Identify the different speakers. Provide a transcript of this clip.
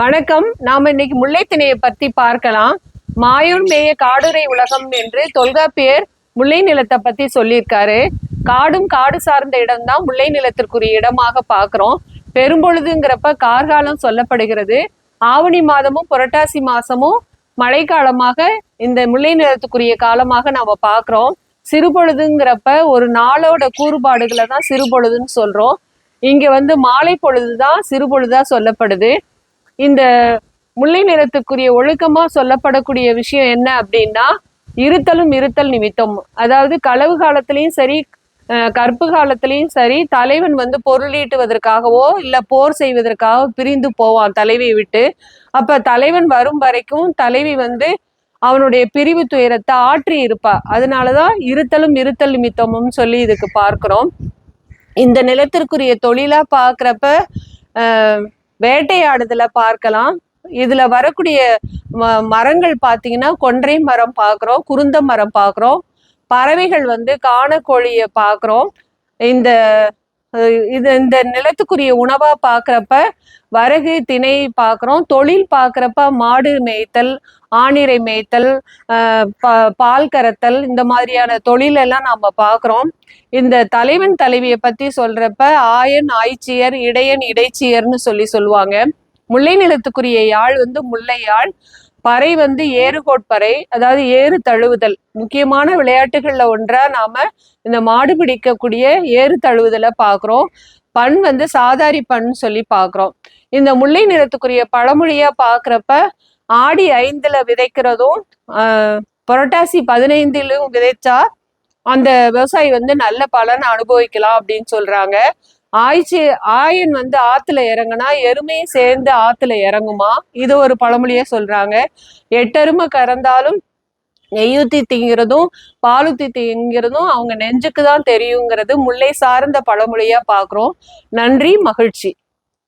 Speaker 1: வணக்கம். நாம இன்னைக்கு முல்லைத்திணையை பத்தி பார்க்கலாம். மாயூர் மேய காடுரை உலகம் என்று தொல்காப்பியர் முல்லை நிலத்தை பத்தி சொல்லியிருக்காரு. காடும் காடு சார்ந்த இடம்தான் முல்லை நிலத்திற்குரிய இடமாக பார்க்கிறோம். பெரும்பொழுதுங்கிறப்ப கார்காலம் சொல்லப்படுகிறது. ஆவணி மாதமும் புரட்டாசி மாசமும் மழைக்காலமாக இந்த முல்லை நிலத்துக்குரிய காலமாக நாம பார்க்கிறோம். சிறுபொழுதுங்கிறப்ப ஒரு நாளோட கூறுபாடுகளை தான் சிறுபொழுதுன்னு சொல்றோம். இங்க வந்து மாலை பொழுதுதான் சிறுபொழுதா சொல்லப்படுது. இந்த முல்லை நிறத்துக்குரிய ஒழுக்கமா சொல்லப்படக்கூடிய விஷயம் என்ன அப்படின்னா இருத்தலும் இருத்தல் நிமித்தம். அதாவது களவு காலத்திலையும் சரி கற்பு காலத்திலையும் சரி தலைவன் வந்து பொருளீட்டுவதற்காகவோ இல்ல போர் செய்வதற்காக பிரிந்து போவான் தலைவியை விட்டு. அப்ப தலைவன் வரும் வரைக்கும் தலைவி வந்து அவனுடைய பிரிவு துயரத்தை ஆற்றி இருப்பா. அதனாலதான் இருத்தலும் இருத்தல் நிமித்தமும் சொல்லி இதுக்கு பார்க்கிறோம். இந்த நிலத்திற்குரிய தொழிலா பாக்குறப்ப வேட்டையாடுதல பார்க்கலாம். இதுல வரக்கூடிய ம- மரங்கள் பார்த்தீங்கன்னா கொன்றை மரம் பார்க்குறோம் குருந்த மரம் பார்க்குறோம். பறவைகள் வந்து காணக்கோழியை பார்க்குறோம். இந்த இது இந்த நிலத்துக்குரிய உணவா பாக்குறப்ப வரகு திணை பார்க்குறோம் தொழில் பார்க்குறப்ப மாடு மேய்த்தல் ஆணிரை மேய்த்தல் பால் கறத்தல் இந்த மாதிரியான தொழிலெல்லாம் நாம பார்க்குறோம் இந்த தலைவன் தலைவியை பத்தி சொல்றப்ப ஆயன் ஆய்ச்சியர் இடையன் இடைச்சியர்னு சொல்லி சொல்லுவாங்க. முல்லை நிலத்துக்குரிய யாழ் வந்து முல்லை யாழ் பறை வந்து ஏறுகோட்பறை அதாவது ஏறு தழுவுதல். முக்கியமான விளையாட்டுகள்ல ஒன்றா நாம இந்த மாடு பிடிக்கக்கூடிய ஏறு தழுவுதலை பார்க்குறோம். பண் வந்து சாதாரி பண் சொல்லி பார்க்குறோம். இந்த முல்லை நிறத்துக்குரிய பழமொழியா பார்க்குறப்ப ஆடி ஐந்துல விதைக்கிறதும் ஆஹ், புரட்டாசி பதினைந்திலும் விதைச்சா அந்த விவசாயி வந்து நல்ல பலன் அனுபவிக்கலாம் அப்படின்னு சொல்றாங்க. ஆய்ச்சி ஆயன் வந்து ஆத்துல இறங்குனா எருமையும் சேர்ந்து ஆத்துல இறங்குமா? இது ஒரு பழமொழியே சொல்றாங்க. எட்டெருமை கறந்தாலும் நெய்யூத்தி தீங்கிறதும் பாலுத்தி தீங்கிறதும் அவங்க நெஞ்சுக்கு தான் தெரியுங்கிறது முல்லை சார்ந்த பழமொழியா பார்க்குறோம் நன்றி மகிழ்ச்சி.